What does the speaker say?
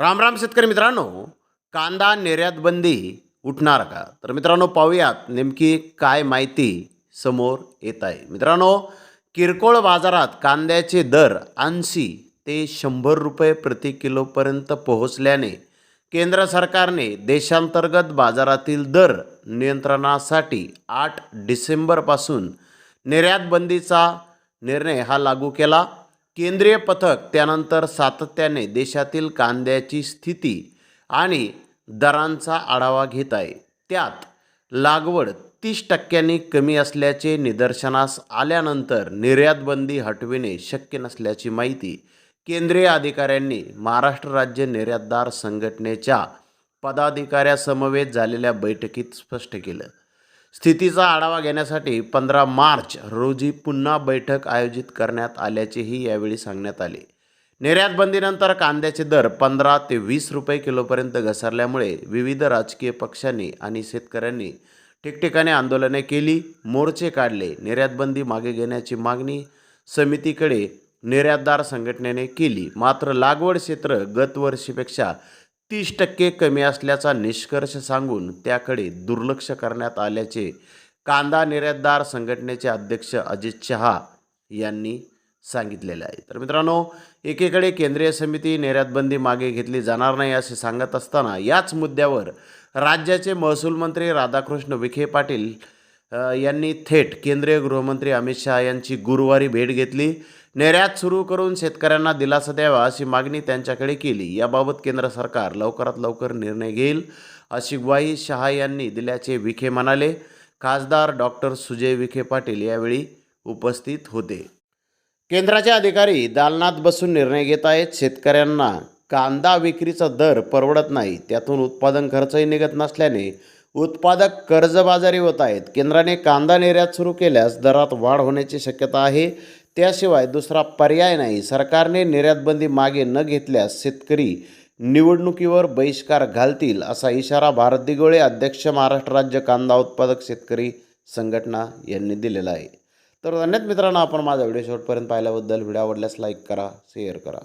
राम राम शेतकरी मित्रांनो कांदा निर्यात बंदी उठणार का? तर मित्रांनो पाहूयात नेमकी काय माहिती समोर येत आहे. मित्रांनो किरकोळ बाजारात कांद्याचे दर ऐंशी ते शंभर रुपये प्रति किलोपर्यंत पोहोचल्याने केंद्र सरकारने देशांतर्गत बाजारातील दर नियंत्रणासाठी आठ डिसेंबरपासून निर्यातबंदीचा निर्णय हा लागू केला. केंद्रीय पथक त्यानंतर सातत्याने देशातील कांद्याची स्थिती आणि दरांचा आढावा घेत आहे. त्यात लागवड तीस टक्क्यांनी कमी असल्याचे निदर्शनास आल्यानंतर निर्यातबंदी हटविणे शक्य नसल्याची माहिती केंद्रीय अधिकाऱ्यांनी महाराष्ट्र राज्य निर्यातदार संघटनेच्या पदाधिकाऱ्यासमवेत झालेल्या बैठकीत स्पष्ट केलं. स्थितीचा आढावा घेण्यासाठी पंधरा मार्च रोजी पुन्हा बैठक आयोजित करण्यात आल्याचेही यावेळी सांगण्यात आले. निर्यात बंदीनंतर कांद्याचे दर पंधरा ते वीस रुपये किलोपर्यंत घसरल्यामुळे विविध राजकीय पक्षांनी आणि शेतकऱ्यांनी ठिकठिकाणी आंदोलने केली मोर्चे काढले निर्यातबंदी मागे घेण्याची मागणी समितीकडे निर्यातदार संघटनेने केली. मात्र लागवड क्षेत्र गत वर्षीपेक्षा तीस टक्के कमी असल्याचा निष्कर्ष सांगून त्याकडे दुर्लक्ष करण्यात आल्याचे कांदा निर्यातदार संघटनेचे अध्यक्ष अजित शहा यांनी सांगितलेले आहे. तर मित्रांनो एकीकडे केंद्रीय समिती निर्यातबंदी मागे घेतली जाणार नाही असे सांगत असताना याच मुद्द्यावर राज्याचे महसूल मंत्री राधाकृष्ण विखे पाटील यांनी थेट केंद्रीय गृहमंत्री अमित शहा यांची गुरुवारी भेट घेतली. निर्यात सुरू करून शेतकऱ्यांना दिलासा द्यावा अशी मागणी त्यांच्याकडे केली. याबाबत केंद्र सरकार लवकरात लवकर निर्णय घेईल अशी ग्वाही शहा यांनी दिल्याचे विखे म्हणाले. खासदार डॉक्टर सुजय विखे पाटील यावेळी उपस्थित होते. केंद्राचे अधिकारी दालनात बसून निर्णय घेत आहेत. शेतकऱ्यांना कांदा विक्रीचा दर परवडत नाही. त्यातून उत्पादन खर्चही निघत नसल्याने उत्पादक कर्जबाजारी होत आहेत. केंद्राने कांदा निर्यात सुरू केल्यास दरात वाढ होण्याची शक्यता आहे. त्याशिवाय दुसरा पर्याय नाही. सरकारने निर्यातबंदी मागे न घेतल्यास शेतकरी निवडणुकीवर बहिष्कार घालतील असा इशारा भारत दिगोळे अध्यक्ष महाराष्ट्र राज्य कांदा उत्पादक शेतकरी संघटना यांनी दिलेला आहे. तर धन्यवाद मित्रांनो आपण माझा व्हिडिओ शेवटपर्यंत पाहिल्याबद्दल. व्हिडिओ आवडल्यास लाईक करा शेअर करा.